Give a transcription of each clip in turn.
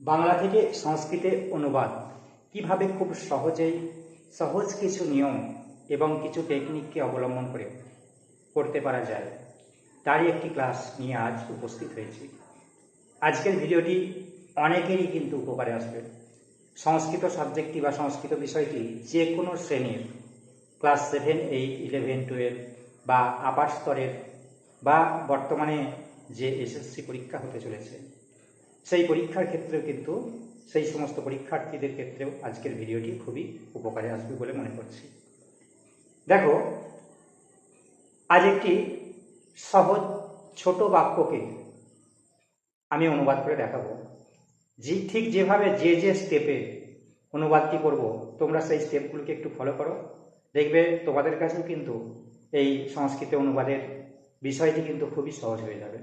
বাংলা থেকে সংস্কৃতে অনুবাদ। কীভাবে খুব সহজেই সহজ কিছু নিয়ম এবং কিছু টেকনিককে অবলম্বন করে করতে পারা যায়, তারই একটি ক্লাস নিয়ে আজ উপস্থিত হয়েছি। আজকের ভিডিওটি অনেকেরই কিন্তু উপকারে আসবে। সংস্কৃত সাবজেক্টটি বা সংস্কৃত বিষয়টি যে কোনো শ্রেণির class seven eight eleven twelve বা আপার স্তরের বা বর্তমানে যে এসএসসি পরীক্ষা হতে চলেছে সেই পরীক্ষার ক্ষেত্রেও কিন্তু সেই সমস্ত পরীক্ষার্থীদের ক্ষেত্রেও আজকের ভিডিওটি খুবই উপকারে আসবে বলে মনে করছি। দেখো, আজ একটি সহজ ছোট বাক্যকে আমি অনুবাদ করে দেখাবো। যে ঠিক যেভাবে যে যে স্টেপে অনুবাদটি করব, তোমরা সেই স্টেপগুলোকে একটু ফলো করো। দেখবে তোমাদের কাছেও কিন্তু এই সংস্কৃত অনুবাদের বিষয়টি কিন্তু খুবই সহজ হয়ে যাবে।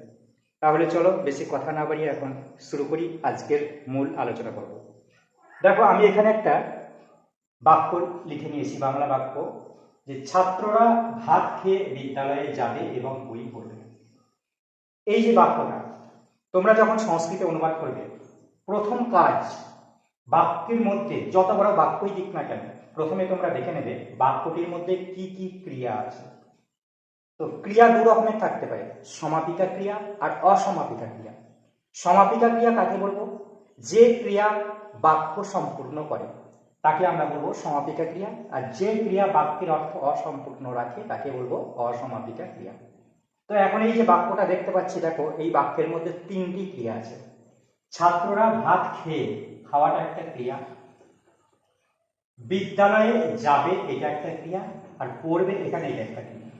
তাহলে চলো বেশি কথা না বাড়িয়ে এখন শুরু করি আজকের মূল আলোচনা করব দেখো, আমি এখানে একটা বাক্য লিখে নিয়েছি, বাংলা বাক্য, যে ছাত্ররা ভাত খেয়ে বিদ্যালয়ে যাবে এবং বই পড়বে। এই যে বাক্যটা, তোমরা যখন সংস্কৃতে অনুবাদ করবে, প্রথম কাজ বাক্যের মধ্যে, যত বড় বাক্যই দিক না কেন, প্রথমে তোমরা দেখে নেবে বাক্যটির মধ্যে কি কি ক্রিয়া আছে। তো ক্রিয়া দু রকমের থাকতে পারে সমাপিকা ক্রিয়া আর অসমাপিকা ক্রিয়া। সমাপিকা ক্রিয়া কাকে বলব? যে ক্রিয়া বাক্য সম্পূর্ণ করে, তাকে আমরা বলব সমাপিকা ক্রিয়া। আর যে ক্রিয়া বাক্যের অর্থ অসম্পূর্ণ রাখে, তাকে বলব অসমাপিকা ক্রিয়া। তো এখন এই যে বাক্যটা দেখতে পাচ্ছি, দেখো, এই বাক্যের মধ্যে তিনটি ক্রিয়া আছে। ছাত্ররা ভাত খেয়ে খাওয়াটা একটা ক্রিয়া, বিদ্যালয়ে যাবে এটা একটা ক্রিয়া, আর পড়বে এখানে এটা একটা ক্রিয়া।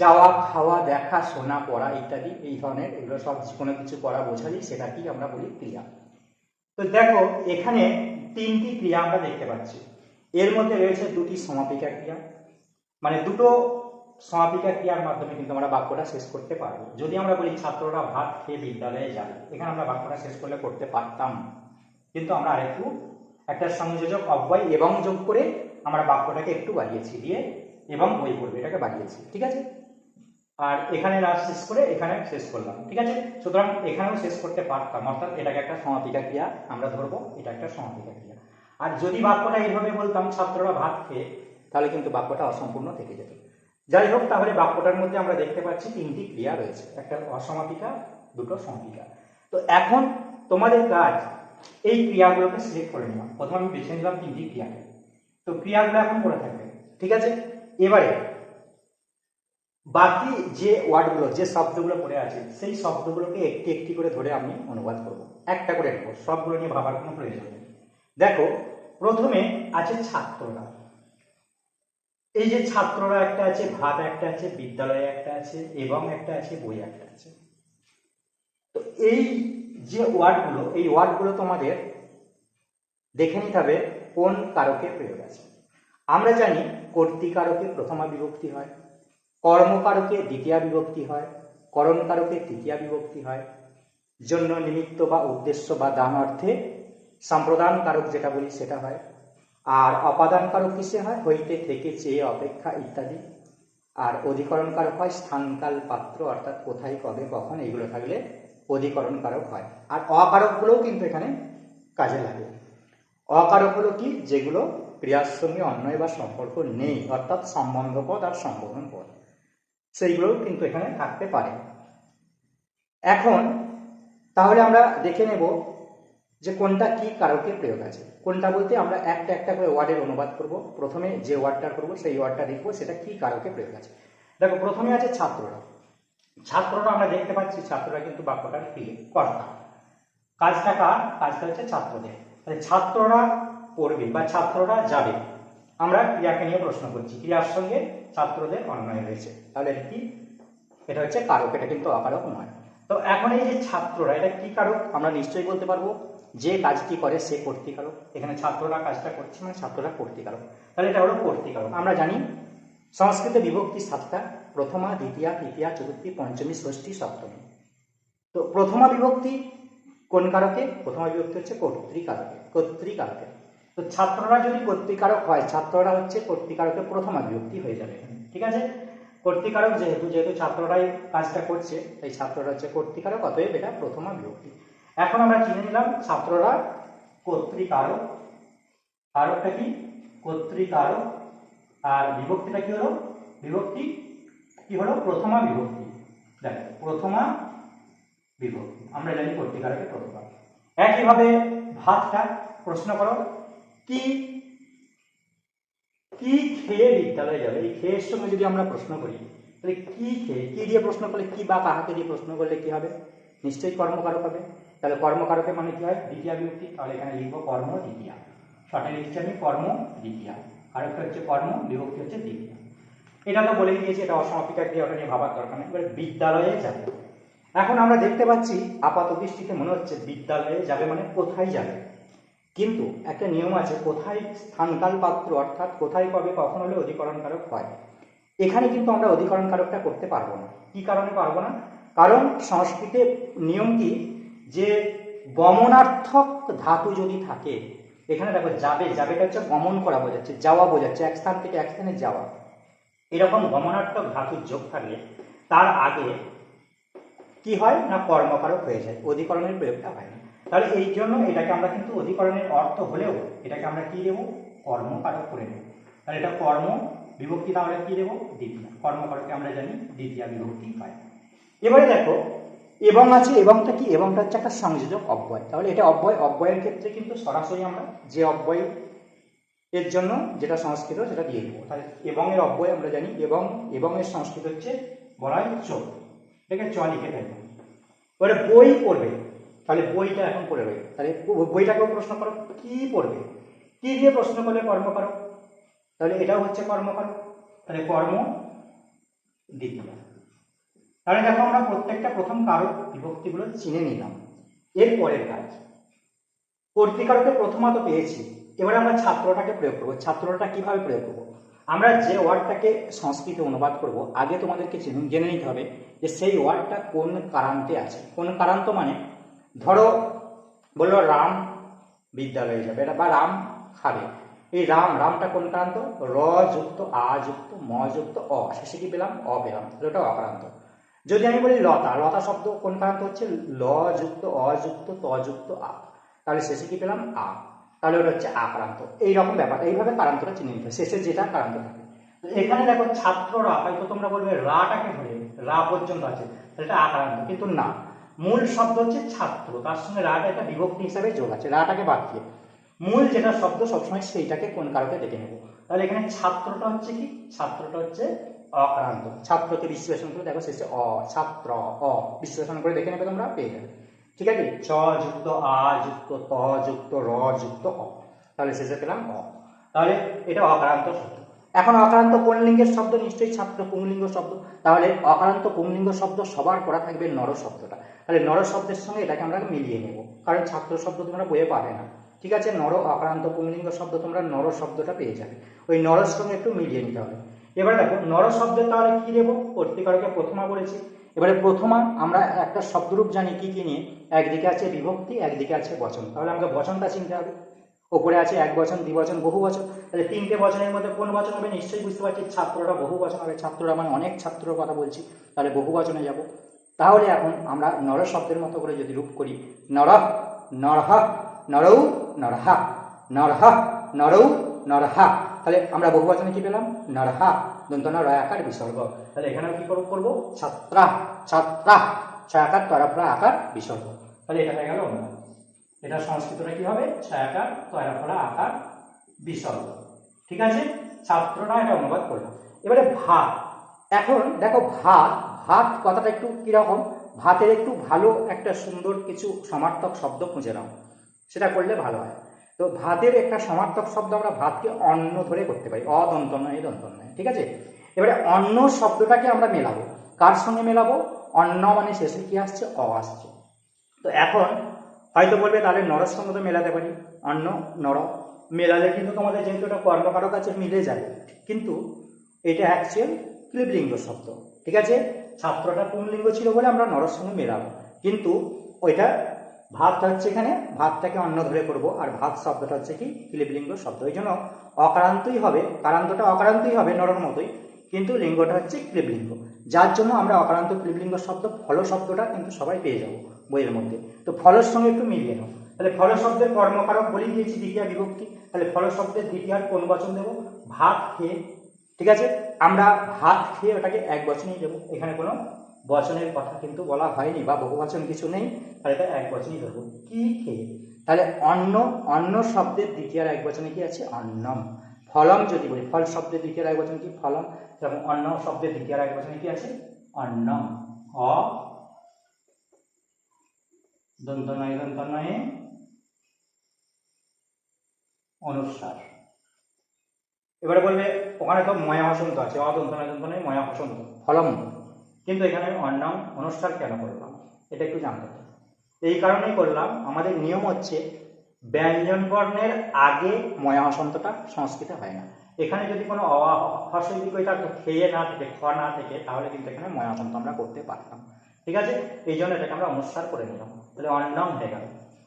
যাওয়া, খাওয়া, দেখা, শোনা, পড়া ইত্যাদি এই ধরনের এগুলো সব কোনো কিছু করা বোঝালি সেটাকেই আমরা বলি ক্রিয়া। তো দেখো, এখানে তিনটি ক্রিয়া আমরা দেখতে পাচ্ছি। এর মধ্যে রয়েছে দুটি সমাপিকা ক্রিয়া। মানে দুটো সমাপিকা ক্রিয়ার মাধ্যমে কিন্তু আমরা বাক্যটা শেষ করতে পারব। যদি আমরা বলি ছাত্ররা ভাত খেয়ে বিদ্যালয়ে যাবে এখানে আমরা বাক্যটা শেষ করলে করতে পারতাম। কিন্তু আমরা আরেকটু একটা সংযোজক অব্যয় এবং যোগ করে আমরা বাক্যটাকে একটু বাড়িয়েছি দিয়ে এবং বই পড়বে, এটাকে বাড়িয়েছি ঠিক আছে? আর এখানে না শেষ করে এখানে শেষ করলাম, ঠিক আছে? সুতরাং এখানেও শেষ করতে পারতাম, অর্থাৎ এটাকে একটা সমাপিকা ক্রিয়া আমরা ধরবো, এটা একটা সমাপিকা ক্রিয়া। আর যদি বাক্যটা এইভাবে বলতাম, ছাত্ররা ভাত খেয়ে, তাহলে কিন্তু বাক্যটা অসম্পূর্ণ থেকে যেত। যাই হোক, তাহলে বাক্যটার মধ্যে আমরা দেখতে পাচ্ছি তিনটি ক্রিয়া রয়েছে, একটা অসমাপিকা, দুটো সমাপিকা। তো এখন তোমাদের কাজ, এই ক্রিয়াগুলোকে সিলেক্ট করে নেওয়া। প্রথমে আমি বেছে নিলাম তিনটি ক্রিয়াকে। তো ক্রিয়াগুলো এখন করে থাকবে, ঠিক আছে? এবারে বাকি যে ওয়ার্ডগুলো, যে শব্দগুলো পড়ে আছে, সেই শব্দগুলোকে একটি একটি করে ধরে আমি অনুবাদ করব। একটা করে নেব, সবগুলো নিয়ে ভাবার কোনো প্রয়োজন নেই। দেখো, প্রথমে আছে ছাত্ররা। এই যে ছাত্ররা একটা আছে, ভাত একটা আছে, বিদ্যালয়ে একটা আছে, এবং একটা আছে, বই একটা আছে। তো এই যে ওয়ার্ডগুলো, এই ওয়ার্ডগুলো তোমাদের দেখে নিতে হবে কোন কারকে প্রয়োগ আছে। আমরা জানি কর্তৃকারকে প্রথমা বিভক্তি হয় কর্মকারকে দ্বিতীয় বিভক্তি হয় করণকারকে তৃতীয় বিভক্তি হয়। জন্য নিমিত্ত বা উদ্দেশ্য বা দান অর্থে সম্প্রদান কারক যেটা বলি সেটা হয়। আর অপাদান কারক কিসে হয়? হইতে, থেকে, চেয়ে, অপেক্ষা ইত্যাদি। আর অধিকরণ কারক হয় স্থানকাল, পাত্র, অর্থাৎ কোথায়, কবে, কখন এগুলো থাকলে অধিকরণ কারক হয়। আর অকারকগুলোও কিন্তু এখানে কাজে লাগে। অকারক হলো কি? যেগুলো ক্রিয়ার সঙ্গে অন্যয় বা সম্পর্ক নেই, অর্থাৎ সম্বন্ধ পদ আর সম্বোধন পদ সেইগুলোও কিন্তু এখানে থাকতে পারে। এখন তাহলে আমরা দেখে নেব যে কোনটা কি কারকের প্রয়োগ আছে। কোনটা বলতে আমরা একটা একটা করে ওয়ার্ডের অনুবাদ করব। প্রথমে যে ওয়ার্ডটা করব, সেই ওয়ার্ডটা দেখব সেটা কি কারকে প্রয়োগ আছে। দেখো, প্রথমে আছে ছাত্ররা। ছাত্ররা আমরা দেখতে পাচ্ছি, ছাত্ররা কিন্তু বাক্যটার ক্রিয়ে কর্তা। কাজটা কার? কাজটা হচ্ছে ছাত্রদের। তাহলে ছাত্ররা পড়বে বা ছাত্ররা যাবে। আমরা ক্রিয়াকে নিয়ে প্রশ্ন করছি। ক্রিয়ার সঙ্গে ছাত্রদের অন্যায় রয়েছে তাহলে এটা কি? এটা হচ্ছে কারক, এটা কিন্তু অকারক নয়। তো এখন এই যে ছাত্ররা, এটা কি কারক? আমরা নিশ্চয়ই বলতে পারব, যে কাজটি করে সে কর্তৃকারক এখানে ছাত্ররা কাজটা করছে মানে ছাত্ররা কর্তৃকারক তাহলে এটা হলো কর্তৃকারক আমরা জানি, সংস্কৃতে বিভক্তি সাতটা, প্রথমা, দ্বিতীয়া, তৃতীয়া, চতুর্থী, পঞ্চমী, ষষ্ঠী, সপ্তমী। তো প্রথমা বিভক্তি কোন কারকে? প্রথমা বিভক্তি হচ্ছে কর্তৃকারকে কর্তৃকারকে। তো ছাত্ররা যদি কর্তৃকারক হয়, ছাত্ররা হচ্ছে কর্তৃকারকের প্রথমা বিভক্তি হয়ে যাবে। ঠিক আছে? কর্তৃকারক যেহেতু যেহেতু ছাত্ররাই কাজটা করছে, তাই ছাত্ররা হচ্ছে কর্তৃকারক, অতএব এটা প্রথমা বিভক্তি এখন আমরা চিনে নিলাম ছাত্ররা কর্তৃকারক। কারকটা কি? কর্তৃকারক। আর বিভক্তিটা কি হলো? বিভক্তি কি হলো? প্রথমা বিভক্তি দেখো, প্রথমা বিভক্তি আমরা জানি কর্তৃকারকের প্রথমা একইভাবে ভাতটা প্রশ্ন করো। কি কি খেয়ে বিদ্যালয়ে যাবে? এই খেয়ের সঙ্গে যদি আমরা প্রশ্ন করি, তাহলে কি খেয়ে, কি দিয়ে প্রশ্ন করলে, কি বা কাহাকে দিয়ে প্রশ্ন করলে কি হবে? নিশ্চয়ই কর্মকারক হবে। তাহলে কর্মকারকের মানে কি হয়? দ্বিতীয় বিভক্তি তাহলে এখানে লিখব কর্ম দ্বিতীয়া। শর্টে লিখছি আমি কর্ম দ্বিতীয়া। আরেকটা হচ্ছে কর্ম, বিভক্তি হচ্ছে দ্বিতীয়। এটা তো বলে দিয়েছি, এটা অসমাপিকা ক্রিয়া, ওটা নিয়ে ভাবার দরকার নেই। এবার বিদ্যালয়ে যাবে। এখন আমরা দেখতে পাচ্ছি আপাত দৃষ্টিতে মনে হচ্ছে বিদ্যালয়ে যাবে মানে কোথায় যাবে? কিন্তু একটা নিয়ম আছে, কোথায় স্থানকাল পাত্র, অর্থাৎ কোথায় কবে কখন হলে অধিকরণ কারক হয়। এখানে কিন্তু আমরা অধিকরণ কারকটা করতে পারব না। কি কারণে পারব না? কারণ সংস্কৃতে নিয়ম কি? যে গমনার্থক ধাতু যদি থাকে, এখানে দেখো যাবে, যাবেটা হচ্ছে গমন করা বোঝাচ্ছে, যাওয়া বোঝাচ্ছে, এক স্থান থেকে এক স্থানে যাওয়া। এরকম গমনার্থক ধাতুর যোগ থাকলে তার আগে কি হয়? না কর্মকারক হয়ে যায়, অধিকরণের প্রয়োগটা হয় না। তাহলে এই জন্য এটাকে আমরা কিন্তু অধিকরণের অর্থ হলেও এটাকে আমরা কি দেবো? কর্মকারক করে নেব তাহলে এটা কর্ম বিভক্তি তাহলে কি দেবো? দ্বিতীয়। কর্মকারকে আমরা জানি দ্বিতীয় বিভক্তি হয়। এবারে দেখো, এবং আছে এবংটা কি? এবংটা হচ্ছে একটা সংযোজক অব্যয়। তাহলে এটা অব্যয়, অব্যয়ের ক্ষেত্রে কিন্তু সরাসরি আমরা যে অব্যয় এর জন্য যেটা সংস্কৃত সেটা দিয়ে দেবো। তাহলে এবং এর অব্যয় আমরা জানি, এবং এবং এর সংস্কৃত হচ্ছে বলা হয় চোখ এটাকে চ লিখে ফেলব। এবারে বই পড়বে। তাহলে বইটা এখন পড়ে রইল। তাহলে বইটাকেও প্রশ্ন করো, কি পড়বে? কি দিয়ে প্রশ্ন করলে কর্ম করো? তাহলে এটাও হচ্ছে কর্ম করো। তাহলে কর্ম দ্বিতীয় তাহলে দেখো আমরা প্রত্যেকটা প্রথম কারক বিভক্তিগুলো চিনে নিলাম। এর পরের কাজ। কর্তৃকারকে প্রথমত পেয়েছি। এবারে আমরা ছাত্রটাকে প্রয়োগ করব। ছাত্রটা কীভাবে প্রয়োগ করব? আমরা যে ওয়ার্ডটাকে সংস্কৃতে অনুবাদ করব, আগে তোমাদেরকে জেনে নিতে হবে যে সেই ওয়ার্ডটা কোন কারান্তে আছে। কোন কারান্ত মানে ধরো, বলল রাম বিদ্যালয়ে যাবে, এটা বা রাম খাবে। এই রাম, রামটা কোন কারান্ত? র যুক্ত, আ যুক্ত, ম যুক্ত, অ। শেষে কি পেলাম? অ পেলাম। তাহলে ওটা অকারান্ত। যদি আমি বলি লতা লতা শব্দ কোন কারান্ত হচ্ছে? ল যুক্ত, অ যুক্ত, ত যুক্ত, আ। তাহলে শেষে কি পেলাম? আ। তাহলে ওটা হচ্ছে আক্রান্ত। এইরকম ব্যাপার, এইভাবে কারান্তটা চিনে নিতে শেষে যেটা কারান্ত থাকে। এখানে দেখো ছাত্ররা, হয়তো তোমরা বলবে, রাটাকে ধরে, রা পর্যন্ত আছে। এটা আক্রান্ত, কিন্তু না। মূল শব্দ হচ্ছে ছাত্র। তার সঙ্গে রাটা একটা বিভক্তি হিসাবে যোগ আছে। রাটাকে বাদ দিয়ে। মূল যেটা শব্দ সবসময় সেইটাকে কোন কারকে দেখে নেব? তাহলে এখানে ছাত্রটা হচ্ছে কি? ছাত্রটা হচ্ছে অক্রান্ত। ছাত্রকে বিশ্লেষণ করে দেখো শেষে অ, ছাত্র, অ। বিশ্লেষণ করে দেখে নেবে তোমরা, পেয়ে যাবে। ঠিক আছে? চ যুক্ত, আ যুক্ত, ত যুক্ত, র যুক্ত, অ। তাহলে শেষে পেলাম অ। তাহলে এটা অক্রান্ত শব্দ। এখন অকারান্ত কোন লিঙ্গের শব্দ নিশ্চয়ই ছাত্র পুংলিঙ্গ শব্দ। তাহলে অকারান্ত পুংলিঙ্গ শব্দ সবার পড়া থাকবে নর শব্দটা। তাহলে নর শব্দের সঙ্গে এটাকে আমরা মিলিয়ে নেব। কারণ ছাত্র শব্দ তোমরা বইয়ে পাবে না। ঠিক আছে? নর অকারান্ত পুংলিঙ্গ শব্দ তোমরা নর শব্দটা পেয়ে যাবে। ওই নরের সঙ্গে একটু মিলিয়ে নিতে হবে। এবারে দেখো, নর শব্দের তাহলে কি দেবো? কর্তিকারকে প্রথমা বলেছি। এবারে প্রথমা, আমরা একটা শব্দরূপ জানি কি কি নিয়ে? একদিকে আছে বিভক্তি, একদিকে আছে বচন। তাহলে আমাকে বচনটা চিনতে হবে। ওপরে আছে এক বছর বচন দ্বিবচন বহু বচন। তাহলে তিনটে বচনের মধ্যে কোন বচন হবে? নিশ্চয়ই বুঝতে পারছি ছাত্ররা বহু বচন হবে। ছাত্ররা মানে অনেক ছাত্রর কথা বলছি, তাহলে বহু বচনে যাব। তাহলে এখন আমরা নর শব্দের মতো করে যদি রূপ করি, নর, নরহ, নরৌ, নরহা, নরহ, নরৌ, নরহা। তাহলে আমরা বহু বচনে কি পেলাম? নরহা, দন্তনা আকার, বিসর্গ। তাহলে এখানে কি করব? করব? ছাত্রা ছাত্রা ছয়াকার তরফরা আকার, বিসর্গ। তাহলে এটা হয়ে গেল। এটা সংস্কৃতটা কি হবে? ছায়াকার তয়াফরা আকার বিসর্গ ঠিক আছে? ছাত্রটা এটা অনুবাদ করলাম এবারে ভাত। এখন দেখো ভাত ভাত কথাটা একটু কীরকম? ভাতের একটু ভালো একটা সুন্দর কিছু সমার্থক শব্দ খুঁজে নাও। সেটা করলে ভালো হয়। তো ভাতের একটা সমার্থক শব্দ আমরা ভাতকে অন্ন ধরে করতে পারি। অদন্ত নয় দন্ত নয় ঠিক আছে? এবারে অন্ন শব্দটাকে আমরা মেলাবো। কার সঙ্গে মেলাবো? অন্ন মানে শেষে কি আসছে? অ আসছে। তো এখন হয়তো বলবে, তাহলে নরের সঙ্গে তো মেলাতে পারি অন্য নর মেলালে কিন্তু তোমাদের যেহেতু এটা কর্মকারক আছে, মিলে যাবে কিন্তু এটা অ্যাকচুয়াল ক্লিবলিঙ্গ শব্দ, ঠিক আছে? ছাত্রটা পুংলিঙ্গ ছিল বলে আমরা নরের সঙ্গে মেলাবো। কিন্তু ওইটা ভাতটা হচ্ছে এখানে, ভাতটাকে অন্ন ধরে করব, আর ভাত শব্দটা হচ্ছে কি ক্লিবলিঙ্গ শব্দ। ওই জন্য অকারান্তই হবে, কারান্তটা অকারান্তই হবে নরর মতোই। কিন্তু লিঙ্গটা হচ্ছে ক্লিবলিঙ্গ যার জন্য আমরা অকারান্ত ক্লিবলিঙ্গ শব্দ, ফল শব্দটা কিন্তু সবাই পেয়ে যাব বইয়ের মধ্যে। তো ফলের সঙ্গে একটু মিলিয়ে নাও। তাহলে ফল শব্দের কর্মকারক বলেই দিয়েছি দ্বিতীয় বিভক্তি। তাহলে ফল শব্দের দ্বিতীয় কোন বচন দেবো? ভাত খেয়ে। ঠিক আছে? আমরা ভাত খেয়ে ওটাকে এক বচনেই দেবো। এখানে কোনো বচনের কথা কিন্তু বলা হয়নি বা বহুবচন কিছু নেই। তাহলে এটা এক বচনই ধরবো। কি খেয়ে? তাহলে অন্ন অন্ন শব্দের দ্বিতীয় এক বচনে কি আছে? অন্নম। ফলম যদি বলি, ফল শব্দের দ্বিতীয় এক বচন কি? ফলম। এবং অন্ন শব্দের দ্বিতীয় এক বচনে কি আছে? অন্নম। অ দন্ত নয় দন্ত নয়ে অনুসার। এবারে বলবে, ওখানে তো ময়া হসন্ত আছে। অদন্ত নয় দন্ত নয় ময়া হসন্ত ফলম। কিন্তু এখানে আমি অন্নাম, অনুসার কেন করলাম? এটা একটু জানতে এই কারণেই করলাম, আমাদের নিয়ম হচ্ছে ব্যঞ্জন বর্ণের আগে ময়া হসন্তটা সংস্কৃতে হয় না। এখানে যদি কোনো ওইটা খেয়ে না থেকে, খ না থেকে, তাহলে কিন্তু এখানে ময়া হসন্ত আমরা করতে পারতাম। ঠিক আছে? এই জন্য এটাকে আমরা অনুসার করে নিলাম। তাহলে অন্নম হয়ে গেল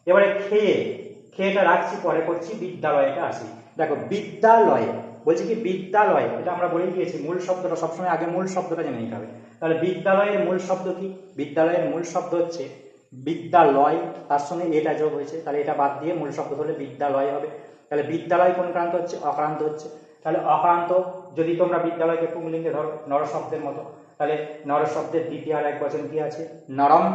এবারে খেয়ে খেয়েটা রাখছি, পরে করছি, বিদ্যালয়টা আসি। দেখো, বিদ্যালয়ে, বলছি কি বিদ্যালয়, এটা আমরা বলে দিয়েছি, মূল শব্দটা সবসময় আগে মূল শব্দটা জেনে নিতে হবে। তাহলে বিদ্যালয়ের মূল শব্দ কি? বিদ্যালয়ের মূল শব্দ হচ্ছে বিদ্যালয়, তার সঙ্গে এটা যোগ হয়েছে, তাহলে এটা বাদ দিয়ে মূল শব্দ হলে বিদ্যালয় হবে। তাহলে বিদ্যালয় কোন ক্রান্ত হচ্ছে? অক্রান্ত হচ্ছে। তাহলে অক্রান্ত, যদি তোমরা বিদ্যালয়কে পুংলিঙ্গে ধরো, নর শব্দের মতো, তাহলে নর শব্দের দ্বিতীয় আর এক বচন কি আছে? নরম,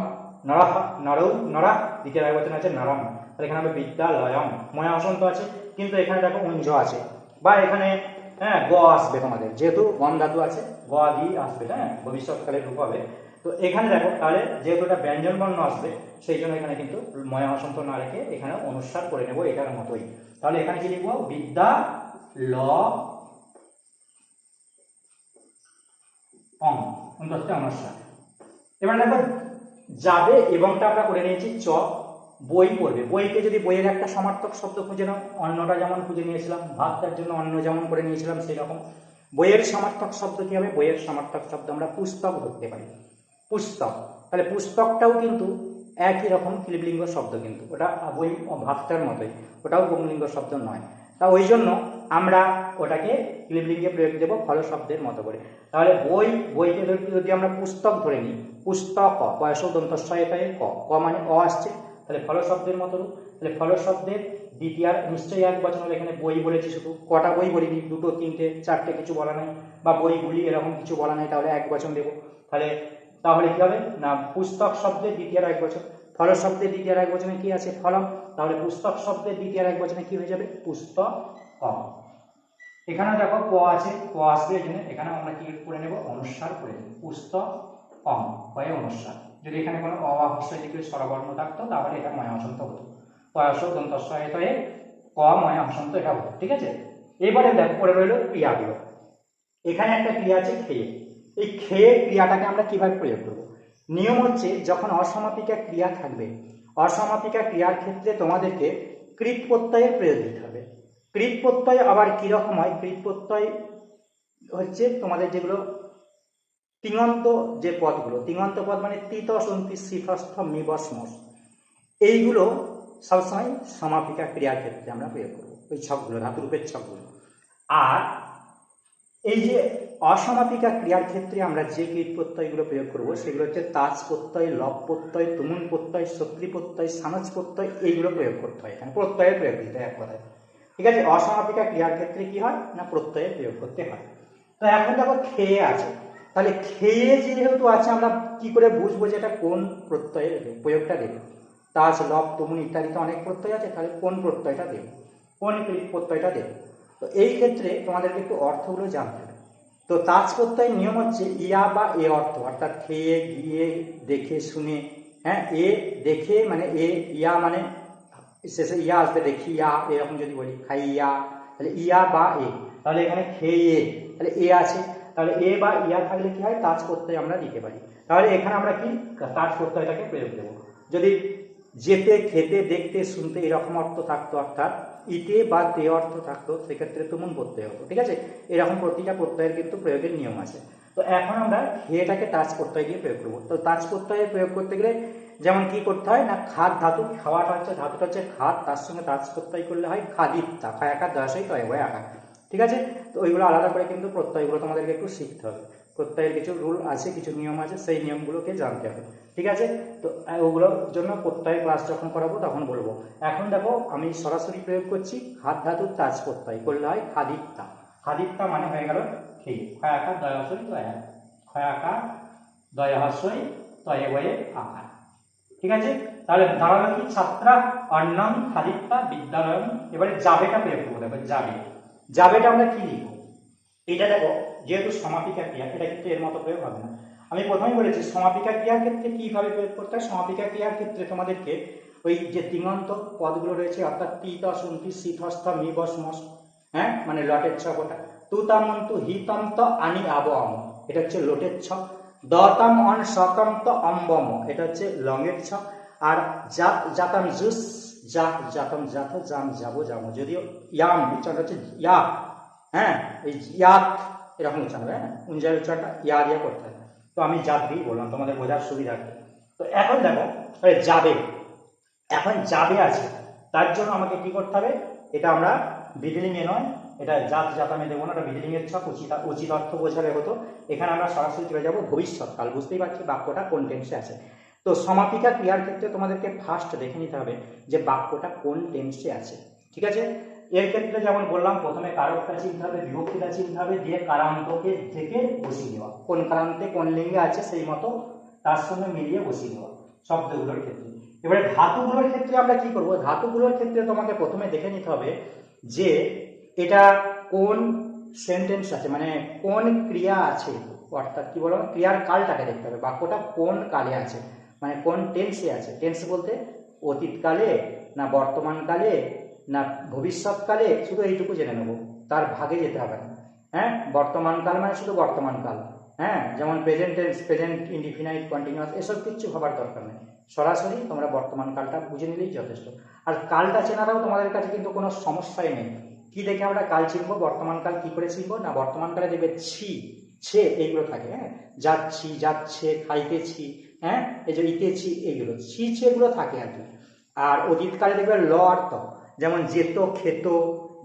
নরহ, নরৌ, নরা, দ্বিতীয় এক বচন আছে নরম। তাহলে এখানে হবে বিদ্যালয়ম, ময়া অসন্ত আছে, কিন্তু এখানে দেখো উঞ্জ আছে। বা এখানে হ্যাঁ গ আসবে তোমাদের, যেহেতু গম ধাতু আছে, গ দিয়ে আসবে হ্যাঁ ভবিষ্যৎকালে রূপ হবে। তো এখানে দেখো, তাহলে যেহেতু এটা ব্যঞ্জন বর্ণ আসবে, সেই জন্য এখানে কিন্তু ময়া অসন্ত না রেখে এখানে অনুসার করে নেব এটার মতোই। তাহলে এখানে কি লিখব? বিদ্যা ল অং হচ্ছে অনুসার। এবার দেখো, যাবে এবংটা আমরা করে নিয়েছি চ, বই পড়বে। বইকে যদি বইয়ের একটা সমার্থক শব্দ খুঁজে নাও অন্নটা যেমন খুঁজে নিয়েছিলাম ভাতটার জন্য অন্ন যেমন করে নিয়েছিলাম, সেই রকম। বইয়ের সমার্থক শব্দ কি হবে? বইয়ের সমার্থক শব্দ আমরা পুস্তক ধরতে পারি। পুস্তক। তাহলে পুস্তকটাও কিন্তু একই রকম ক্লিবলিঙ্গ শব্দ কিন্তু। ওটা বই ভাবটার মতোই। ওটাও পুংলিঙ্গ শব্দ নয়। তা ওই জন্য আমরা ওটাকে ক্লিবলিঙ্গে প্রয়োগ দেবো ফল শব্দের মতো করে। তাহলে বই বইকে যদি আমরা পুস্তক ধরে নিই, পুস্তক বয়স দন্তস্বয়তায় ক ক মানে অ আসছে। তাহলে ফল শব্দের মতো তাহলে ফল শব্দের দ্বিতীয় নিশ্চয়ই এক বছর এখানে বই বলেছি শুধু। কটা বই বলিনি, দুটো, তিনটে, চারটে কিছু বলা নাই। বা বইগুলি এরকম কিছু বলা নাই, তাহলে এক বছর দেবো। তাহলে তাহলে কি হবে? না, পুস্তক শব্দের দ্বিতীয় এক বছর। ফল শব্দের দ্বিতীয় এক বছরে কি আছে? ফলম তাহলে পুস্তক শব্দের দ্বিতীয় এক বছরে কি হয়ে যাবে? পুস্তক। এখানে দেখো ক আছে, ক আসবে এখানে। এখানে আমরা কি করে নেব? অনুসার করে নেব। পুস্তক। কম কয়ে অনুসার। যদি এখানে কোনো অহস্য স্বরবর্ণ থাকতো, তাহলে এটা ময়া হসন্ত হতো। পয়স ক ময়া হসন্ত এটা হতো। ঠিক আছে? এবারে দেখো পরে রইল ক্রিয়াগুলো। এখানে একটা ক্রিয়া আছে খেয়ে। এই খেয়ে ক্রিয়াটাকে আমরা কীভাবে প্রয়োগ করব? নিয়ম হচ্ছে যখন অসমাপিকা ক্রিয়া থাকবে, অসমাপিকা ক্রিয়ার ক্ষেত্রে তোমাদেরকে কৃত প্রত্যয়ের প্রয়োগ দিতে হবে। কৃত প্রত্যয় আবার কীরকম হয়? কৃত প্রত্যয় হচ্ছে তোমাদের যেগুলো তিঙন্ত যে পদগুলো, তিঙন্ত পদ মানে তিত সন্তি শ্রীফস্থ মিবসমস। এইগুলো সবসময় সমাপিকা ক্রিয়ার ক্ষেত্রে আমরা প্রয়োগ করব। ওই ছকগুলো, ধাতুরূপের ছকগুলো। আর এই যে অসমাপিকা ক্রিয়ার ক্ষেত্রে আমরা যে কীট প্রত্যয়গুলো প্রয়োগ করব, সেগুলো হচ্ছে তাজ প্রত্যয়, লব প্রত্যয় তুমুন প্রত্যয় শক্তি প্রত্যয়, সানজ প্রত্যয়, এইগুলো প্রয়োগ করতে হয়। এখানে প্রত্যয়ের প্রয়োগ দিতে হয় এক কথায়। ঠিক আছে? অসমাপিকা ক্রিয়ার ক্ষেত্রে কি হয়? না, প্রত্যয়ের প্রয়োগ করতে হয়। তো এখন দেখো খেয়ে আছে। তাহলে খেয়ে যেহেতু আছে, আমরা কি করে বুঝব যে এটা কোন প্রত্যয়ের প্রয়োগটা দেব? তাজ, লব তুমুন ইত্যাদিতে অনেক প্রত্যয় আছে, তাহলে কোন প্রত্যয়টা দেব? কোন প্রত্যয়টা দেব? তো এই ক্ষেত্রে তোমাদেরকে একটু অর্থগুলো জানতে হবে। তো তাজ প্রত্যয়ের নিয়ম হচ্ছে ইয়া বা এ অর্থ, অর্থাৎ খেয়ে, গিয়ে, দেখে, শুনে হ্যাঁ এ দেখে মানে এ, ইয়া মানে শেষে ইয়া আসবে, দেখি ইয়া, এরকম যদি বলি খাইয়া তাহলে ইয়া বা এ। তাহলে এখানে খেয়ে, তাহলে এ আছে, তাহলে এ বা ইয়া থাকলে কি হয়? তাজ প্রত্যয় আমরা দিতে পারি। তাহলে এখানে আমরা কি? তাজ প্রত্যয়টাকে প্রয়োগ দেবো। যদি যেতে, খেতে, দেখতে, শুনতে এরকম অর্থ থাকতো, অর্থাৎ ইতে বা তে অর্থ থাকতো, সেক্ষেত্রে তুমুন প্রত্যয় হতো, ঠিক আছে? এরকম প্রতিটা প্রত্যয়ের কিন্তু প্রয়োগের নিয়ম আছে। তো এখন আমরা খেয়েটাকে তাজ প্রত্যয় দিয়ে প্রয়োগ করব। তো তাজ প্রত্যয়ে প্রয়োগ করতে গেলে যেমন কি করতে হয় না, খাদ ধাতু, খাওয়াটা হচ্ছে ধাতুটা হচ্ছে খাদ, তার সঙ্গে তাজ প্রত্যয় করলে হয় খাদিত্তা খায় আকার একা দাসই তয় বয় আকার, ঠিক আছে? তো ওইগুলো আলাদা করে কিন্তু প্রত্যয়গুলো তোমাদেরকে একটু শিখতে হবে। প্রত্যয়ের কিছু রুল আছে, কিছু নিয়ম আছে, সেই নিয়মগুলোকে জানতে হবে। ঠিক আছে? তো ওগুলোর জন্য প্রত্যয় ক্লাস যখন করাবো তখন বলব। এখন দেখো, আমি সরাসরি প্রয়োগ করছি, হাত ধাতুর তাজ প্রত্যয়, করলে হয় খাদিত্তা খাদিত্তা মানে হয়ে গেল ঠিক খয়াকার দয়াশয় দয়া খয়াকার দয়াশয় তয়ে বয়ে আকার ঠিক আছে? তাহলে দাঁড়াল কি? ছাত্রা, অন্নম খাদিত্তা বিদ্যালয় এবারে যাবেটা প্রয়োগ করব। দেখো, যাবে। যাবেটা আমরা কি লিখব? এটা দেখো যেহেতু সমাপিকা ক্রিয়া, এটা কিন্তু এর মতো প্রয়োগ হবে না। আমি প্রথমেই বলেছি, সমাপিকা ক্রিয়ার ক্ষেত্রে কীভাবে প্রয়োগ করতে হয়? সমাপিকা ক্রিয়ার ক্ষেত্রে তোমাদেরকে ওই যে তিঙন্ত পদগুলো রয়েছে, অর্থাৎ তি দশন্তি শীতস্থ মি বস মস হ্যাঁ? মানে লটের ছক ওটা তুতামন্ত হিতন্ত আনি আব অম এটা হচ্ছে লোটের ছক দতাম অন শতন্ত অম্বম এটা হচ্ছে লঙের ছক আর জাত জাতাম জুস যা জাতম জাত জাম যাব যাব। যদিও ইয়াম উচ্চারণ হচ্ছে ইয়া হ্যাঁ? এই ইয়াত এরকম উচ্চারণ হবে হ্যাঁ? উঞ্জার উচ্চারণটা ইয়া দিয়া করতে হবে তো আমি দিয়ে বললাম, তোমাদের বোঝার সুবিধার্থে। তো এখন দেখো, তাহলে যাবে। এখন যাবে আছে, তার জন্য আমাকে কি করতে হবে? এটা আমরা বিডিলিংয়ে নয়, এটা জাত জাত আমি দেবো না, এটা বিডিলিংয়ের ছক, উচিত উচিত অর্থ বোঝালে হতো। এখানে আমরা সরাসরি চলে যাব ভবিষ্যৎকাল বুঝতেই পারছি? বাক্যটা কোন টেন্সে আছে? তো সমাপিকা ক্রিয়ার ক্ষেত্রে তোমাদেরকে ফার্স্ট দেখে নিতে হবে যে বাক্যটা কোন টেন্সে আছে, ঠিক আছে? এর ক্ষেত্রে যেমন বললাম, প্রথমে কারকটা চিনতে হবে, বিভক্তিটা চিনতে হবে, দিয়ে কারান্তকে থেকে বসিয়ে দেওয়া। কোন কারান্তে কোন লিঙ্গে আছে সেই মতো তার সঙ্গে মিলিয়ে বসিয়ে দেওয়া শব্দগুলোর ক্ষেত্রে। এবারে ধাতুগুলোর ক্ষেত্রে আমরা কি করব? ধাতুগুলোর ক্ষেত্রে তোমাকে প্রথমে দেখে নিতে হবে যে এটা কোন সেন্টেন্স আছে মানে কোন ক্রিয়া আছে, অর্থাৎ কি বলব? ক্রিয়ার কালটাকে দেখতে হবে। বাক্যটা কোন কালে আছে মানে কোন টেন্সে আছে। টেন্স বলতে অতীতকালে না বর্তমানকালে না ভবিষ্যৎকালে শুধু এইটুকু জেনে নেব, তার ভাগে যেতে হবে না। হ্যাঁ? বর্তমানকাল মানে শুধু বর্তমানকাল হ্যাঁ? যেমন present tense present indefinite continuous এসব কিছু হবার দরকার নেই। সরাসরি তোমরা বর্তমান কালটা বুঝে নিলেই যথেষ্ট। আর কালটা চেনাটাও তোমাদের কাছে কিন্তু কোনো সমস্যাই নেই। কি দেখে আমরা কাল চিনবো, বর্তমান কাল কি করে চিনবো? না বর্তমানকালে দেখবে ছি, ছে এইগুলো থাকে হ্যাঁ? যাচ্ছি, যাচ্ছে খাইতেছি হ্যাঁ? এই যে ইতেছি এইগুলো। ছি ছে এগুলো থাকে আর কি। আর অতীতকালে দেখবে ল অর্থ যেমন যেত, খেত,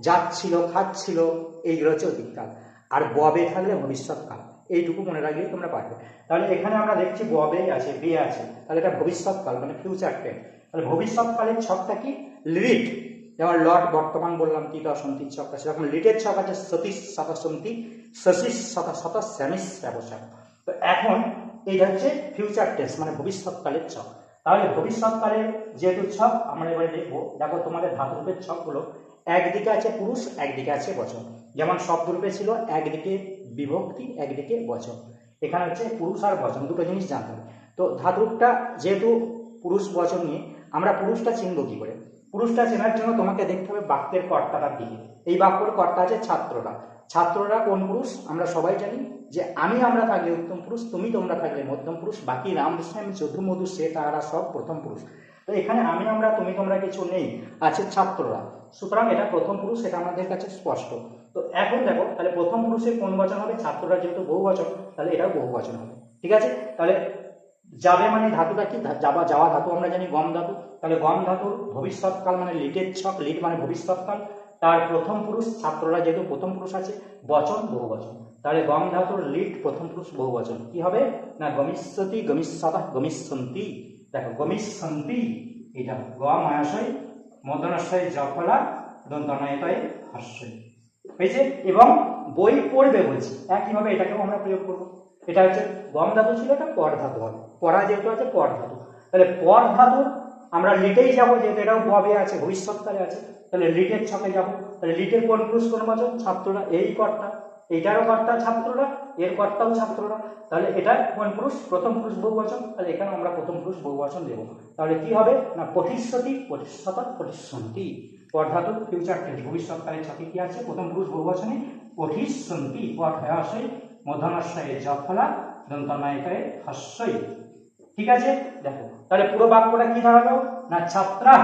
যাচ্ছিল, খাচ্ছিল, এইগুলো হচ্ছে অতীতকাল। আর ববে থাকলে ভবিষ্যৎকাল, এইটুকু মনে রাখলেই তোমরা পারবে। তাহলে এখানে আমরা দেখছি ববে আছে, বে আছে, তাহলে এটা ভবিষ্যৎকাল মানে ফিউচার টেন্স তাহলে ভবিষ্যৎকালের ছকটা কি? লিট যেমন লট বর্তমান বললাম তি দশন্তির ছক আছে সেরকম লিটের ছক আছে, সতীশ শতসন্তি শশিস শত শত শ্যামিস ব্যবসা তো এখন এইটা হচ্ছে ফিউচার টেন্স মানে ভবিষ্যৎকালের ছক। তাহলে ভবিষ্যৎকালে যেহেতু ছক, আমরা এবারে দেখব। দেখো তোমাদের ধাতুরূপের ছকগুলো, একদিকে আছে পুরুষ, একদিকে আছে বচন। যেমন শব্দরূপে ছিল, একদিকে বিভক্তি, একদিকে বচন। এখানে হচ্ছে পুরুষ আর বচন, দুটো জিনিস জানতে হবে। তো ধাতুরূপটা যেহেতু পুরুষ বচন নিয়ে, আমরা পুরুষটা চিনব কি করে? পুরুষটা চেনার জন্য তোমাকে দেখতে হবে বাক্যের কর্তাটার দিকে এই বাক্যর কর্তা আছে ছাত্ররা। ছাত্ররা কোন পুরুষ? আমরা সবাই জানি যে আমি আমরা থাকলে উত্তম পুরুষ, তুমি তোমরা থাকলে মধ্যম পুরুষ, বাকি রাম শ্যাম যদু মধু সে তারা সব প্রথম পুরুষ। তো এখানে আমি আমরা, তুমি তোমরা কিছু নেই, আছে ছাত্ররা। সুতরাং এটা প্রথম পুরুষ সেটা আমাদের কাছে স্পষ্ট। তো এখন দেখো, তাহলে প্রথম পুরুষের কোন বচন হবে? ছাত্ররা যেহেতু বহু বচন, তাহলে এটাও বহু বচন হবে। ঠিক আছে? তাহলে যাবে মানে ধাতুটা কি? যাওয়া যাওয়া ধাতু, আমরা জানি গম ধাতু। তাহলে গম ধাতুর ভবিষ্যৎকাল মানে লিটের ছক, লিট মানে ভবিষ্যৎকাল। তার প্রথম পুরুষ ছাত্ররা যেহেতু প্রথম পুরুষ আছে, বচন বহু বচন তাহলে গম ধাতুর লিট প্রথম পুরুষ বহু বচন কি হবে? না, গমিষ্যতি, গমিষ্যতা, গমিষ্যন্তি। দেখো, গমিষ্যন্তি, এটা গম আয়াশয় মদনাশয় জফলা দন্তনায়তায় হাস্যই। হয়েছে? এবং বই পড়বে বলছি। একইভাবে এটাকেও আমরা প্রয়োগ করব। এটা হচ্ছে গম ধাতু ছিল এটা পর ধাতু হবে। পড়া যেহেতু আছে পর ধাতু তাহলে পর ধাতু আমরা লিটেই যাব, যেহেতু এটাও ববে আছে, ভবিষ্যৎকালে আছে, তাহলে লিটের ছকে যাব। তাহলে লিটের কোন পুরুষ কোন বচন ছাত্ররা, এই কর্তা। এইটারও কর্তা ছাত্ররা, এর কর্তাও ছাত্ররা। তাহলে এটা কোন পুরুষ প্রথম পুরুষ বহু বচন তাহলে এখানে আমরা প্রথম পুরুষ বহু বচন দেবো। তাহলে কি হবে? না, প্রতিশ্রুতি, প্রতিশ্রতা প্রতিশ্রন্তি পরধাতু ফিউচার টেন্স ভবিষ্যৎকালের ছকে কি আছে? প্রথম পুরুষ বহু বচনে প্রতিশ্রন্তি পর আসে মধ্যনাশ্রয়ে জফলা দন্তনায়িকায় হাস্যই। ঠিক আছে? দেখো। তাহলে পুরো বাক্যটা কি দাঁড়াল না ছাত্রা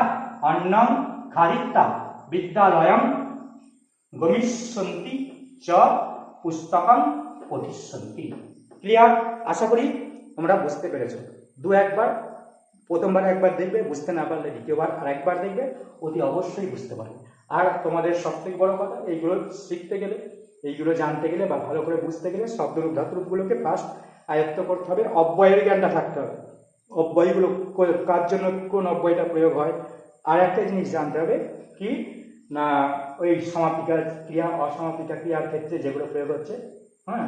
অন্নম খাদিত্তা বিদ্যালয়ম গমিষ্যন্তি চ পুস্তকম পঠিষ্যন্তি ক্লিয়ার আশা করি তোমরা বুঝতে পেরেছ। দু একবার, প্রথমবার একবার দেখবে, বুঝতে না পারলে দ্বিতীয়বার আর একবার দেখবে, অতি অবশ্যই বুঝতে পারবে। আর তোমাদের সব থেকে বড় কথা, এইগুলো শিখতে গেলে, এইগুলো জানতে গেলে বা ভালো করে বুঝতে গেলে শব্দরূপ ধাতুরূপগুলোকে ফার্স্ট আয়ত্ত করতে হবে, অব্যয়ের জ্ঞানটা থাকতে হবে। অব্যয়গুলো কার জন্য কোন অব্যয়টা প্রয়োগ হয়? আর একটা জিনিস জানতে হবে কি? না, ওই সমাপিকার ক্রিয়া, অসমাপিকা ক্রিয়ার ক্ষেত্রে যেগুলো প্রয়োগ হচ্ছে হ্যাঁ?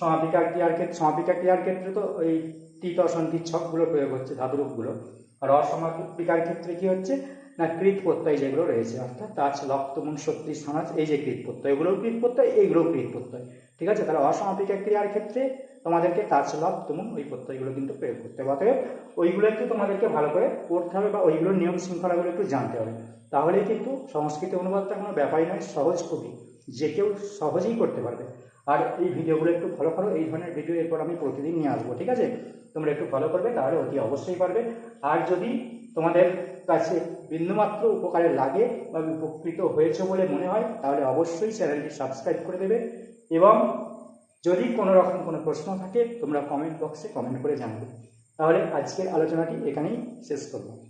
সমাপিকা ক্রিয়ার ক্ষেত্রে সমাপিকা ক্রিয়ার ক্ষেত্রে তো ওই তীত অসন্তি ছকগুলো প্রয়োগ হচ্ছে, ধাতুরূপগুলো। আর অসমাপিকার ক্ষেত্রে কি হচ্ছে? না কৃত প্রত্যয় যেগুলো রয়েছে, অর্থাৎ তাজ লক্তমন সত্যি সমাজ, এই যে কৃত প্রত্যয় এগুলোও কৃত প্রত্যয় এইগুলোও কৃত প্রত্যয় ঠিক আছে? তাহলে অসমাপিকা ক্রিয়ার ক্ষেত্রে তোমাদেরকে লব তুমুন, ওই প্রত্যয়গুলো কিন্তু প্রয়োগ করতে হবে। অতএব ওইগুলো একটু তোমাদেরকে ভালো করে পড়তে হবে বা ওইগুলোর নিয়ম শৃঙ্খলাগুলো একটু জানতে হবে। তাহলেই কিন্তু সংস্কৃত অনুবাদটা কোনো ব্যাপারই নয়, সহজ খুবই যে কেউ সহজেই করতে পারবে। আর এই ভিডিওগুলো একটু ফলো করো, এই ধরনের ভিডিও এরপর আমি প্রতিদিন নিয়ে আসব, ঠিক আছে? তোমরা একটু ফলো করবে, তাহলে অতি অবশ্যই পারবে। আর যদি তোমাদের কাছে বিন্দুমাত্র উপকারে লাগে বা উপকৃত হয়েছে বলে মনে হয়, তাহলে অবশ্যই চ্যানেলটি সাবস্ক্রাইব করে দেবে। এবং যদি কোনো রকম কোনো প্রশ্ন থাকে, তোমরা কমেন্ট বক্সে কমেন্ট করে জানাবে। তাহলে আজকের আলোচনাটি এখানেই শেষ করব।